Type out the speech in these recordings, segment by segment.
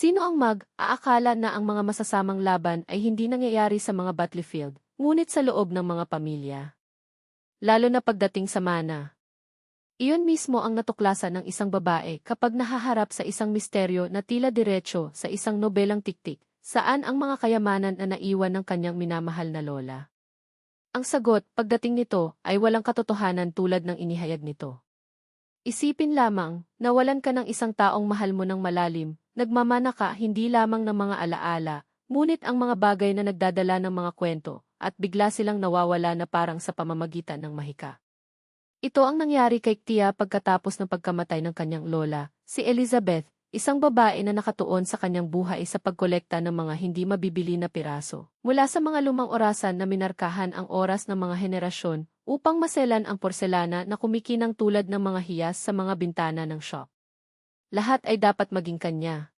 Sino ang mag-aakala na ang mga masasamang laban ay hindi nangyayari sa mga battlefield, ngunit sa loob ng mga pamilya? Lalo na pagdating sa mana. Iyon mismo ang natuklasan ng isang babae kapag nahaharap sa isang misteryo na tila diretsyo sa isang nobelang tiktik, saan ang mga kayamanan na naiwan ng kanyang minamahal na lola. Ang sagot, pagdating nito, ay walang katotohanan tulad ng inihayag nito. Isipin lamang, nawalan ka ng isang taong mahal mo ng malalim, nagmamana ka hindi lamang ng mga alaala, ngunit ang mga bagay na nagdadala ng mga kwento, at bigla silang nawawala na parang sa pamamagitan ng mahika. Ito ang nangyari kay Tia pagkatapos ng pagkamatay ng kanyang lola, si Elizabeth, isang babae na nakatuon sa kanyang buhay sa pagkolekta ng mga hindi mabibili na piraso. Mula sa mga lumang orasan na minarkahan ang oras ng mga henerasyon upang maselan ang porselana na kumikinang tulad ng mga hiyas sa mga bintana ng shop. Lahat ay dapat maging kanya.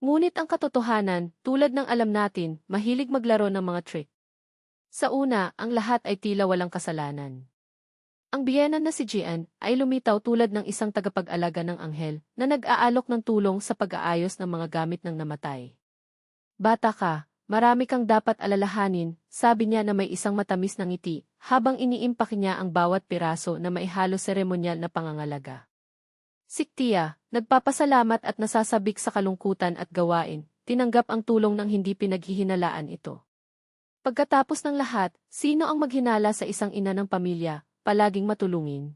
Ngunit ang katotohanan, tulad ng alam natin, mahilig maglaro ng mga trick. Sa una, ang lahat ay tila walang kasalanan. Ang biyenan na si Jian ay lumitaw tulad ng isang tagapag-alaga ng anghel na nag-aalok ng tulong sa pag-aayos ng mga gamit ng namatay. Bata ka, marami kang dapat alalahanin, sabi niya na may isang matamis na ngiti, habang iniimpak niya ang bawat piraso na maihalo seremonyal na pangangalaga. Siktiya, nagpapasalamat at nasasabik sa kalungkutan at gawain, tinanggap ang tulong ng hindi pinaghihinalaan ito. Pagkatapos ng lahat, sino ang maghinala sa isang ina ng pamilya, palaging matulungin.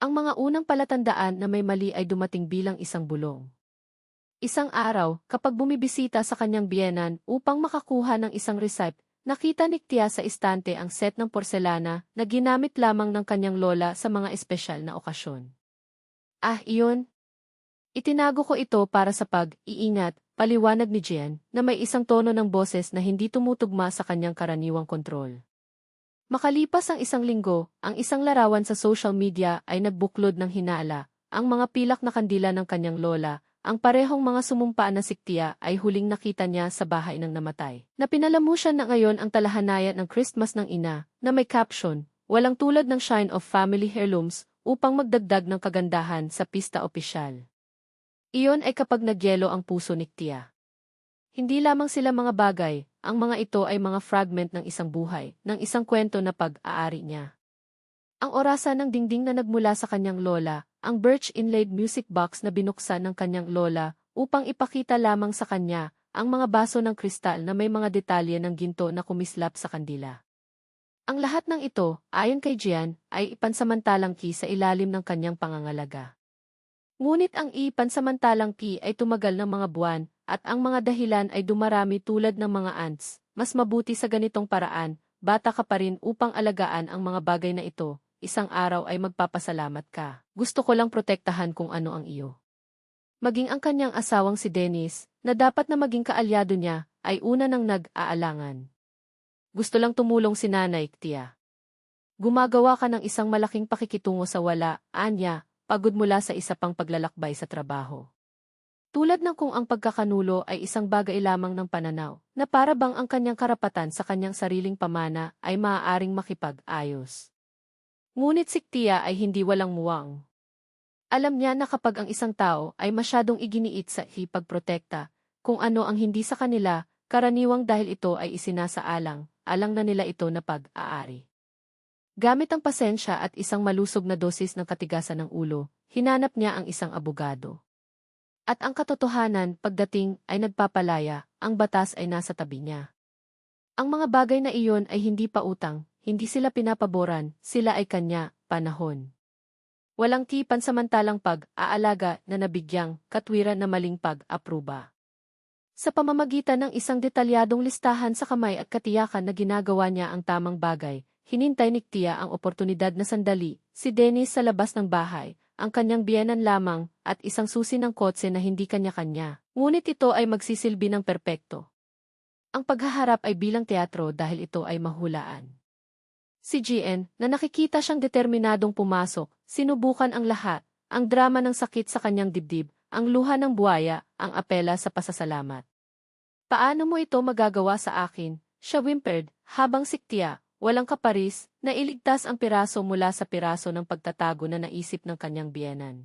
Ang mga unang palatandaan na may mali ay dumating bilang isang bulong. Isang araw, kapag bumibisita sa kanyang biyenan upang makakuha ng isang receipt, nakita ni Tia sa istante ang set ng porselana na ginamit lamang ng kanyang lola sa mga espesyal na okasyon. Ah, iyon. Itinago ko ito para sa pag-iingat, paliwanag ni Jen, na may isang tono ng boses na hindi tumutugma sa kanyang karaniwang kontrol. Makalipas ang isang linggo, ang isang larawan sa social media ay nagbuklod ng hinala. Ang mga pilak na kandila ng kanyang lola, ang parehong mga sumumpaan na siktiya ay huling nakita niya sa bahay ng namatay. Na pinalamusyan na ngayon ang talahanayan ng Christmas ng ina, na may caption, walang tulad ng shine of family heirlooms, upang magdagdag ng kagandahan sa pista opisyal. Iyon ay kapag nagyelo ang puso ni Tia. Hindi lamang sila mga bagay, ang mga ito ay mga fragment ng isang buhay, ng isang kwento na pag-aari niya. Ang orasan ng dingding na nagmula sa kanyang lola, ang birch inlaid music box na binuksan ng kanyang lola upang ipakita lamang sa kanya ang mga baso ng kristal na may mga detalye ng ginto na kumislap sa kandila. Ang lahat ng ito, ayon kay Jian, ay ipansamantalang ki sa ilalim ng kanyang pangangalaga. Ngunit ang ipansamantalang ki ay tumagal ng mga buwan, at ang mga dahilan ay dumarami tulad ng mga ants, mas mabuti sa ganitong paraan, bata ka pa rin upang alagaan ang mga bagay na ito, isang araw ay magpapasalamat ka. Gusto ko lang protektahan kung ano ang iyo. Maging ang kanyang asawang si Dennis, na dapat na maging kaalyado niya, ay una nang nag-aalangan. Gusto lang tumulong si Nanay, Tia. Gumagawa ka ng isang malaking pakikitungo sa wala, anya, pagod mula sa isa pang paglalakbay sa trabaho. Tulad ng kung ang pagkakanulo ay isang bagay lamang ng pananaw, na para bang ang kanyang karapatan sa kanyang sariling pamana ay maaaring makipag-ayos. Ngunit si Tia ay hindi walang muwang. Alam niya na kapag ang isang tao ay masyadong iginiit sa hipagprotekta, kung ano ang hindi sa kanila, karaniwang dahil ito ay isinasaalang, alang na nila ito na pag-aari. Gamit ang pasensya at isang malusog na dosis ng katigasan ng ulo, hinanap niya ang isang abogado. At ang katotohanan, pagdating, ay nagpapalaya, ang batas ay nasa tabi niya. Ang mga bagay na iyon ay hindi pa utang, hindi sila pinapaboran, sila ay kanya, panahon. Walang tipan samantalang pag-aalaga na nabigyang, katwiran na maling pag-apruba. Sa pamamagitan ng isang detalyadong listahan sa kamay at katiyakan na ginagawa niya ang tamang bagay, hinintay ni Tia ang oportunidad na sandali, si Dennis sa labas ng bahay, ang kanyang biyenan lamang, at isang susi ng kotse na hindi kanya-kanya. Ngunit ito ay magsisilbi ng perpekto. Ang paghaharap ay bilang teatro dahil ito ay mahulaan. Si GN, na nakikita siyang determinadong pumasok, sinubukan ang lahat, ang drama ng sakit sa kanyang dibdib, ang luha ng buwaya, ang apela sa pasasalamat. Paano mo ito magagawa sa akin? Siya whimpered, habang siktiya, walang kaparis, na iligtas ang piraso mula sa piraso ng pagtatago na naisip ng kanyang biyenan.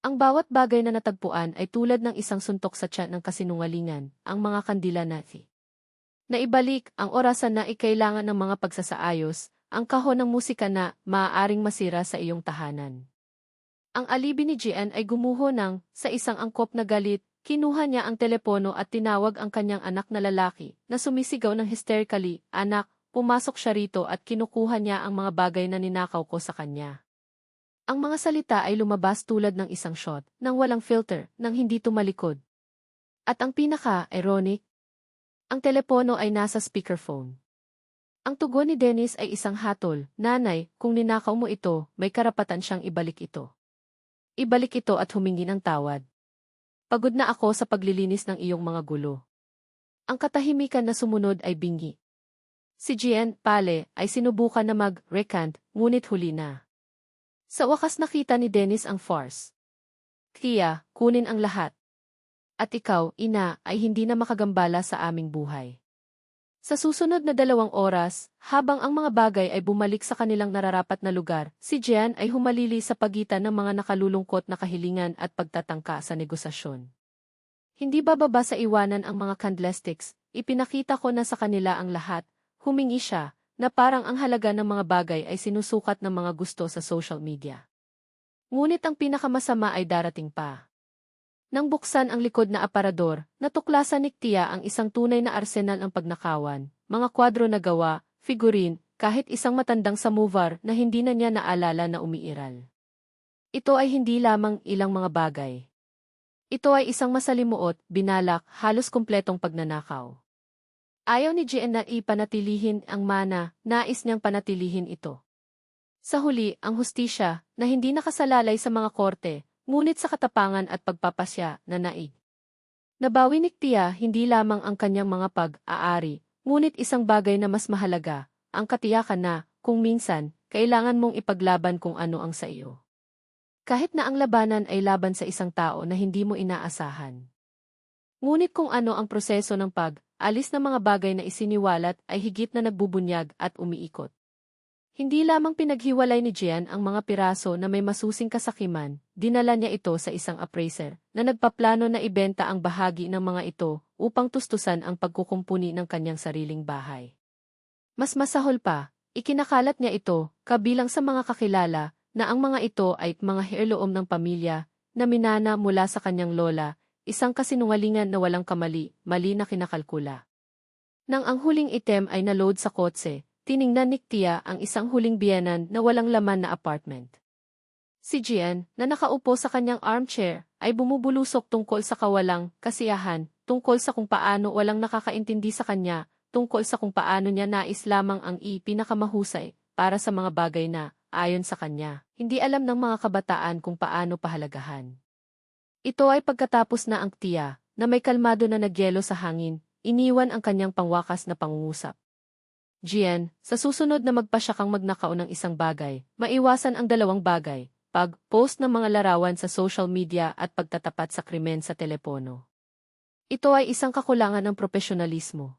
Ang bawat bagay na natagpuan ay tulad ng isang suntok sa tiyan ng kasinungalingan, ang mga kandila nathi. Naibalik ang orasan na ikailangan ng mga pagsasaayos, ang kahon ng musika na maaaring masira sa iyong tahanan. Ang alibi ni Gian ay gumuho ng, sa isang angkop na galit, kinuha niya ang telepono at tinawag ang kanyang anak na lalaki, na sumisigaw ng hysterically, Anak, pumasok siya rito at kinukuha niya ang mga bagay na ninakaw ko sa kanya. Ang mga salita ay lumabas tulad ng isang shot, nang walang filter, nang hindi tumalikod. At ang pinaka-ironic, ang telepono ay nasa speakerphone. Ang tugon ni Dennis ay isang hatol, Nanay, kung ninakaw mo ito, may karapatan siyang ibalik ito. Ibalik ito at humingi ng tawad. Pagod na ako sa paglilinis ng iyong mga gulo. Ang katahimikan na sumunod ay bingi. Si Gian Pale ay sinubukan na mag-recant, ngunit huli na. Sa wakas nakita ni Dennis ang farce. Tia, kunin ang lahat. At ikaw, ina, ay hindi na makagambala sa aming buhay. Sa susunod na dalawang oras, habang ang mga bagay ay bumalik sa kanilang nararapat na lugar, si Jean ay humalili sa pagitan ng mga nakalulungkot na kahilingan at pagtatangka sa negosasyon. Hindi bababa sa iwanan ang mga candlesticks, ipinakita ko na sa kanila ang lahat, humingi siya, na parang ang halaga ng mga bagay ay sinusukat ng mga gusto sa social media. Ngunit ang pinakamasama ay darating pa. Nang buksan ang likod na aparador, natuklasan ni Tia ang isang tunay na arsenal ng pagnakawan, mga kwadro na gawa, figurin, kahit isang matandang samovar na hindi na niya naalala na umiiral. Ito ay hindi lamang ilang mga bagay. Ito ay isang masalimuot, binalak, halos kumpletong pagnanakaw. Ayaw ni Jen na ipanatilihin ang mana, nais niyang panatilihin ito. Sa huli, ang hustisya, na hindi nakasalalay sa mga korte, ngunit sa katapangan at pagpapasya na naig. Nabawi ni Tia hindi lamang ang kanyang mga pag-aari, ngunit isang bagay na mas mahalaga, ang katiyakan na, kung minsan, kailangan mong ipaglaban kung ano ang sa iyo. Kahit na ang labanan ay laban sa isang tao na hindi mo inaasahan. Ngunit kung ano ang proseso ng pag-alis ng mga bagay na isiniwalat ay higit na nagbubunyag at umiikot. Hindi lamang pinaghiwalay ni Jian ang mga piraso na may masusing kasakiman, dinala niya ito sa isang appraiser na nagpaplano na ibenta ang bahagi ng mga ito upang tustusan ang pagkukumpuni ng kanyang sariling bahay. Mas masahol pa, ikinakalat niya ito, kabilang sa mga kakilala, na ang mga ito ay mga heirloom ng pamilya, na minana mula sa kanyang lola, Isang kasinungalingan na walang kamali, mali na kinakalkula. Nang ang huling item ay naload sa kotse, tiningnan ni Tia ang isang huling biyanan na walang laman na apartment. Si Jian, na nakaupo sa kanyang armchair, ay bumubulusok tungkol sa kawalang kasiyahan, tungkol sa kung paano walang nakakaintindi sa kanya, tungkol sa kung paano niya nais lamang ang i-pinakamahusay para sa mga bagay na, ayon sa kanya, hindi alam ng mga kabataan kung paano pahalagahan. Ito ay pagkatapos na ang tiya, na may kalmado na nagyelo sa hangin, iniwan ang kanyang pangwakas na pangungusap. Jian, sa susunod na magpasya kang magnakaw ng isang bagay, maiwasan ang dalawang bagay, pag-post ng mga larawan sa social media at pagtatapat sa krimen sa telepono. Ito ay isang kakulangan ng profesionalismo.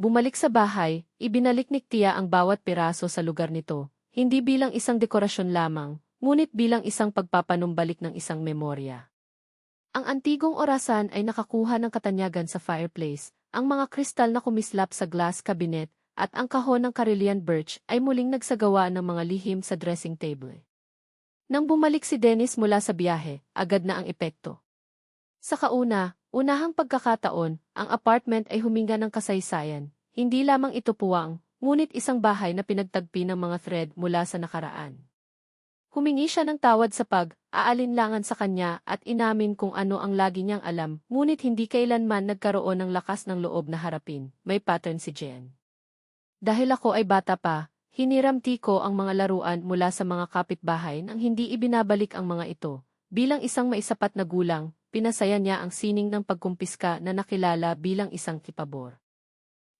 Bumalik sa bahay, ibinalik ni Tia ang bawat piraso sa lugar nito, hindi bilang isang dekorasyon lamang, ngunit bilang isang pagpapanumbalik ng isang memorya. Ang antigong orasan ay nakakuha ng katanyagan sa fireplace, ang mga kristal na kumislap sa glass cabinet, at ang kahon ng Carillion birch ay muling nagsagawa ng mga lihim sa dressing table. Nang bumalik si Dennis mula sa biyahe, agad na ang epekto. Sa kauna, unahang pagkakataon, ang apartment ay huminga ng kasaysayan. Hindi lamang ito puwang, ngunit isang bahay na pinagtagpi ng mga thread mula sa nakaraan. Humingi siya ng tawad sa pag-aalinlangan sa kanya at inamin kung ano ang lagi niyang alam, ngunit hindi kailanman nagkaroon ng lakas ng loob na harapin. May pattern si Jen. Dahil ako ay bata pa, hiniramti ko ang mga laruan mula sa mga kapitbahay nang hindi ibinabalik ang mga ito. Bilang isang maisapat na gulang, pinasaya niya ang sining ng pagkumpiska na nakilala bilang isang kipabor.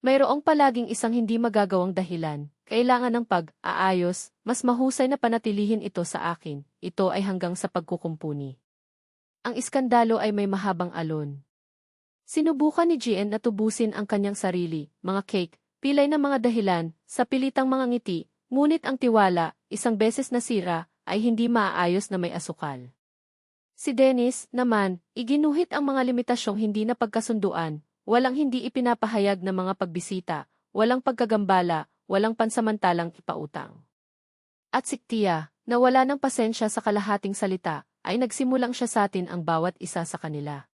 Mayroong palaging isang hindi magagawang dahilan, kailangan ng pag-aayos, mas mahusay na panatilihin ito sa akin, ito ay hanggang sa pagkukumpuni. Ang iskandalo ay may mahabang alon. Sinubukan ni GN na tubusin ang kanyang sarili, mga cake, pilay na mga dahilan, sa pilitang mga ngiti, ngunit ang tiwala, isang beses nasira, ay hindi maaayos na may asukal. Si Dennis, naman, iginuhit ang mga limitasyong hindi na pagkasunduan, walang hindi ipinapahayag na mga pagbisita, walang pagkagambala, walang pansamantalang ipautang. At si Tia, na wala ng pasensya sa kalahating salita, ay nagsimulang siya sa atin ang bawat isa sa kanila.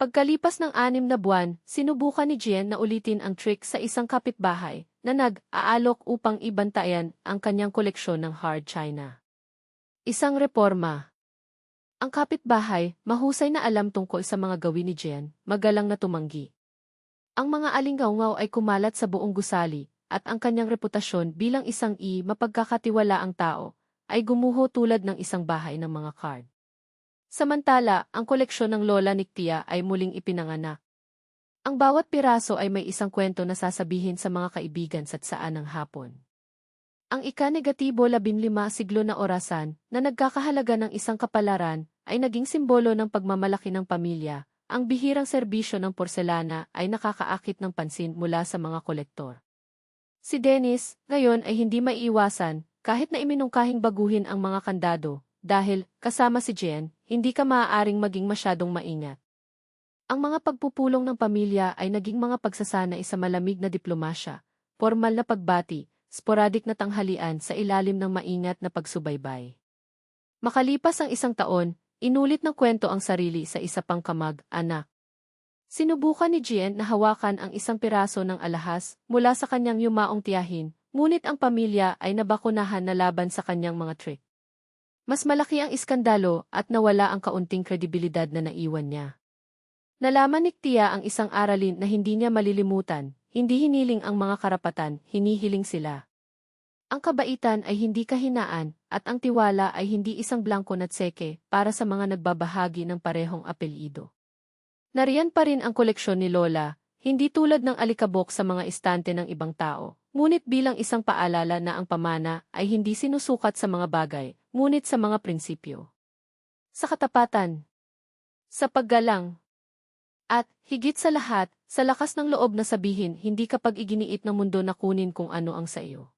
Pagkalipas ng anim na buwan, sinubukan ni Jen na ulitin ang trick sa isang kapitbahay na nag-aalok upang ibantayan ang kanyang koleksyon ng hard china. Isang reforma. Ang kapitbahay, mahusay na alam tungkol sa mga gawin ni Jen, magalang na tumanggi. Ang mga alinggaw ay kumalat sa buong gusali, at ang kanyang reputasyon bilang isang i mapagkakatiwala ang tao, ay gumuho tulad ng isang bahay ng mga card. Samantala, ang koleksyon ng lola ni Tia ay muling ipinanganak. Ang bawat piraso ay may isang kwento na sasabihin sa mga kaibigan sa saan ng hapon. Ang ika-negatibo labinlima siglo na orasan na nagkakahalaga ng isang kapalaran ay naging simbolo ng pagmamalaki ng pamilya. Ang bihirang serbisyo ng porselana ay nakakaakit ng pansin mula sa mga kolektor. Si Dennis, ngayon ay hindi maiiwasan kahit na iminungkahing baguhin ang mga kandado dahil, kasama si Jen, hindi ka maaaring maging masyadong maingat. Ang mga pagpupulong ng pamilya ay naging mga pagsasanay sa malamig na diplomasya, formal na pagbati, sporadik na tanghalian sa ilalim ng maingat na pagsubaybay. Makalipas ang isang taon, inulit ng kwento ang sarili sa isa pang kamag-anak. Sinubukan ni Jien na hawakan ang isang piraso ng alahas mula sa kanyang yumaong tiyahin, ngunit ang pamilya ay nabakunahan na laban sa kanyang mga trick. Mas malaki ang iskandalo at nawala ang kaunting kredibilidad na naiwan niya. Nalaman ni Tia ang isang aralin na hindi niya malilimutan, hindi hiniling ang mga karapatan, hinihiling sila. Ang kabaitan ay hindi kahinaan, at ang tiwala ay hindi isang blanko na tseke para sa mga nagbabahagi ng parehong apelyido. Nariyan pa rin ang koleksyon ni Lola, hindi tulad ng alikabok sa mga istante ng ibang tao, ngunit bilang isang paalala na ang pamana ay hindi sinusukat sa mga bagay, ngunit sa mga prinsipyo. Sa katapatan, sa paggalang, at, higit sa lahat, sa lakas ng loob na sabihin hindi kapag iginiit ng mundo na kunin kung ano ang sa iyo.